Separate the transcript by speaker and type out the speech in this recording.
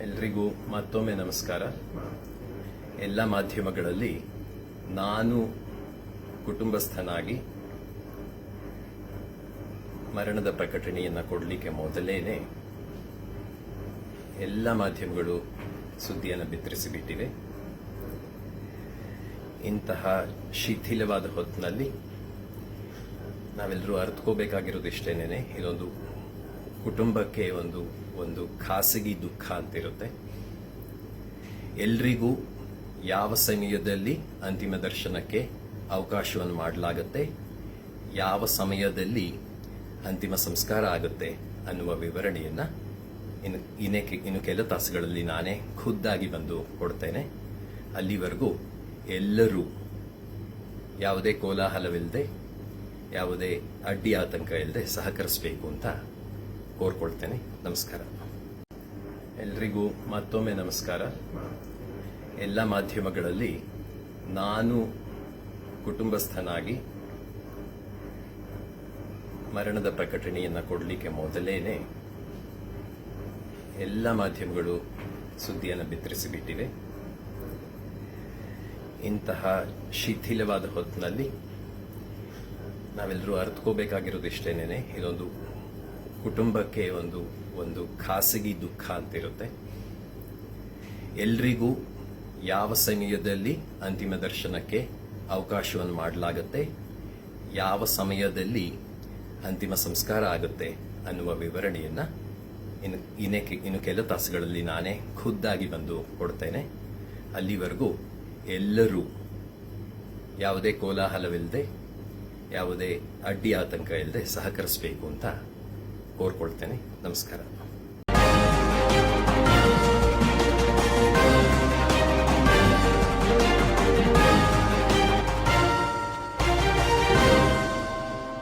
Speaker 1: ಎಲ್ರಿಗೂ ಮತ್ತೊಮ್ಮೆ ನಮಸ್ಕಾರ. ಎಲ್ಲ ಮಾಧ್ಯಮಗಳಲ್ಲಿ ನಾನು ಕುಟುಂಬಸ್ಥನಾಗಿ ಮರಣದ ಪ್ರಕಟಣೆಯನ್ನು ಕೊಡಲಿಕ್ಕೆ ಮೊದಲೇನೆ ಎಲ್ಲ ಮಾಧ್ಯಮಗಳು ಸುದ್ದಿಯನ್ನು ಬಿತ್ತರಿಸಿಬಿಟ್ಟಿವೆ. ಇಂತಹ ಶಿಥಿಲವಾದ ಹೊತ್ತಿನಲ್ಲಿ ನಾವೆಲ್ಲರೂ ಅರ್ಥಕೋಬೇಕಾಗಿರೋದು ಇಷ್ಟೇನೇನೆ ಇದೊಂದು ಕುಟುಂಬಕ್ಕೆ ಒಂದು ಒಂದು ಖಾಸಗಿ ದುಃಖ ಅಂತಿರುತ್ತೆ. ಎಲ್ರಿಗೂ ಯಾವ ಸಮಯದಲ್ಲಿ ಅಂತಿಮ ದರ್ಶನಕ್ಕೆ ಅವಕಾಶವನ್ನು ಮಾಡಲಾಗುತ್ತೆ, ಯಾವ ಸಮಯದಲ್ಲಿ ಅಂತಿಮ ಸಂಸ್ಕಾರ ಆಗುತ್ತೆ ಅನ್ನುವ ವಿವರಣೆಯನ್ನು ಇನ್ನು, ಇನ್ನೇ ಇನ್ನು ಕೆಲ ತಾಸುಗಳಲ್ಲಿ ನಾನೇ ಖುದ್ದಾಗಿ ಬಂದು ಕೊಡ್ತೇನೆ. ಅಲ್ಲಿವರೆಗೂ ಎಲ್ಲರೂ ಯಾವುದೇ ಕೋಲಾಹಲವಿಲ್ಲದೆ ಯಾವುದೇ ಅಡ್ಡಿ ಆತಂಕ ಇಲ್ಲದೆ ಸಹಕರಿಸಬೇಕು ಅಂತ ಕೋರ್ಕೊಳ್ತೇನೆ. ನಮಸ್ಕಾರ. ಎಲ್ರಿಗೂ ಮತ್ತೊಮ್ಮೆ ನಮಸ್ಕಾರ. ಎಲ್ಲ ಮಾಧ್ಯಮಗಳಲ್ಲಿ ನಾನು ಕುಟುಂಬಸ್ಥನಾಗಿ ಮರಣದ ಪ್ರಕಟಣೆಯನ್ನು ಕೊಡಲಿಕ್ಕೆ ಮೊದಲೇನೆ ಎಲ್ಲ ಮಾಧ್ಯಮಗಳು ಸುದ್ದಿಯನ್ನು ಬಿತ್ತರಿಸಿಬಿಟ್ಟಿವೆ. ಇಂತಹ ಶಿಥಿಲವಾದ ಹೊತ್ತಿನಲ್ಲಿ ನಾವೆಲ್ಲರೂ ಅರ್ಥಕೋಬೇಕಾಗಿರೋದು ಇಷ್ಟೇನೇನೆ. ಇದೊಂದು ಕುಟುಂಬಕ್ಕೆ ಒಂದು ಒಂದು ಖಾಸಗಿ ದುಃಖ ಅಂತಿರುತ್ತೆ. ಎಲ್ರಿಗೂ ಯಾವ ಸಮಯದಲ್ಲಿ ಅಂತಿಮ ದರ್ಶನಕ್ಕೆ ಅವಕಾಶವನ್ನು ಮಾಡಲಾಗುತ್ತೆ, ಯಾವ ಸಮಯದಲ್ಲಿ ಅಂತಿಮ ಸಂಸ್ಕಾರ ಆಗುತ್ತೆ ಅನ್ನುವ ವಿವರಣೆಯನ್ನು ಇನ್ನು, ಇನ್ನೇ ಇನ್ನು ಕೆಲ ತಾಸುಗಳಲ್ಲಿ ನಾನೇ ಖುದ್ದಾಗಿ ಬಂದು ಕೊಡ್ತೇನೆ. ಅಲ್ಲಿವರೆಗೂ ಎಲ್ಲರೂ ಯಾವುದೇ ಕೋಲಾಹಲವಿಲ್ಲದೆ ಯಾವುದೇ ಅಡ್ಡಿ ಆತಂಕ ಇಲ್ಲದೆ ಸಹಕರಿಸಬೇಕು ಅಂತ ಕೋರ್ಕೊಳ್ತೇನೆ. ನಮಸ್ಕಾರ.